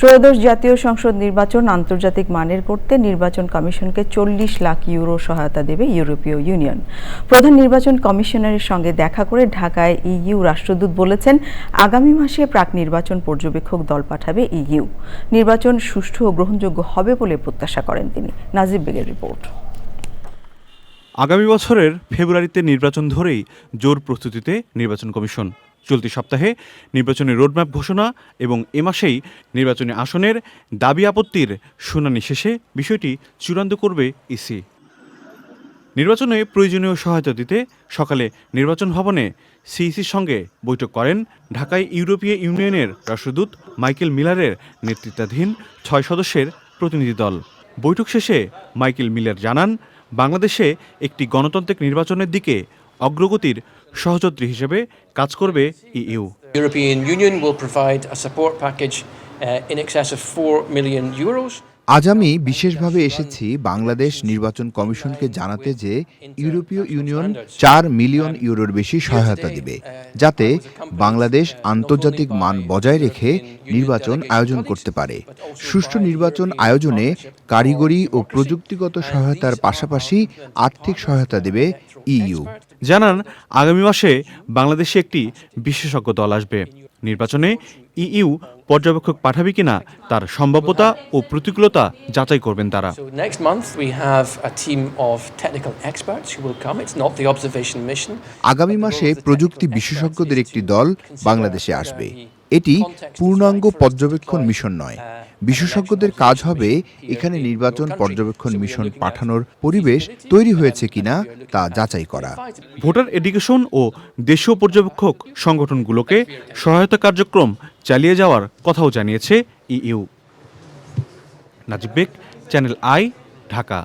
ত্রয়োদশ জাতীয় সংসদ নির্বাচন আন্তর্জাতিক মানের করতে নির্বাচন কমিশনকে চল্লিশ লাখ ইউরো সহায়তা দেবে ইউরোপীয় ইউনিয়ন। প্রধান নির্বাচন কমিশনারের সঙ্গে দেখা করে ঢাকায় ইইউ রাষ্ট্রদূত বলেছেন, আগামী মাসে প্রাক নির্বাচন পর্যবেক্ষক দল পাঠাবে ইইউ। নির্বাচন সুষ্ঠু ও গ্রহণযোগ্য হবে বলে প্রত্যাশা করেন তিনি। নাজিব বেগের রিপোর্ট। আগামী বছরের ফেব্রুয়ারিতে নির্বাচন ধরেই জোর প্রস্তুতিতে নির্বাচন কমিশন। চলতি সপ্তাহে নির্বাচনের রোডম্যাপ ঘোষণা এবং এ মাসেই নির্বাচনী আসনের দাবি আপত্তির শুনানি শেষে বিষয়টি চূড়ান্ত করবে ইসি। নির্বাচনে প্রয়োজনীয় সহায়তা দিতে সকালে নির্বাচন ভবনে সিইসির সঙ্গে বৈঠক করেন ঢাকায় ইউরোপীয় ইউনিয়নের রাষ্ট্রদূত মাইকেল মিলারের নেতৃত্বাধীন ছয় সদস্যের প্রতিনিধি দল। বৈঠক শেষে মাইকেল মিলার জানান, বাংলাদেশে একটি গণতান্ত্রিক নির্বাচনের দিকে অগ্রগতির সহযাত্রী হিসেবে কাজ করবে EU. European Union will provide a support package uh, in excess of 4 million euros. আজ আমি বিশেষভাবে এসেছি বাংলাদেশ নির্বাচন কমিশনকে জানাতে যে ইউরোপীয় ইউনিয়ন চার মিলিয়ন ইউরোর বেশি সহায়তা দিবে যাতে বাংলাদেশ আন্তর্জাতিক মান বজায় রেখে নির্বাচন আয়োজন করতে পারে। সুষ্ঠু নির্বাচন আয়োজনে কারিগরি ও প্রযুক্তিগত সহায়তার পাশাপাশি আর্থিক সহায়তা দেবে ইইউ। জানান আগামী মাসে বাংলাদেশে একটি বিশেষজ্ঞ দল আসবে। নির্বাচনে ইইউ পর্যবেক্ষক পাঠাবে কিনা তার সম্ভাব্যতা ও প্রতিকূলতা যাচাই করবেন তারা. আগামী মাসে প্রযুক্তি বিশেষজ্ঞদের একটি দল বাংলাদেশে আসবে। এটি পূর্ণাঙ্গ পর্যবেক্ষণ মিশন নয়। বিশেষজ্ঞদের কাজ হবে এখানে নির্বাচন, পর্যবেক্ষণ মিশন পাঠানোর পরিবেশ তৈরি হয়েছে কিনা তা যাচাই করা। ভোটার এডুকেশন ও দেশীয় পর্যবেক্ষক সংগঠনগুলোকে সহায়তা কার্যক্রম চালিয়ে যাওয়ার কথাও জানিয়েছে EU. Najib Baig, channel I, Dhaka.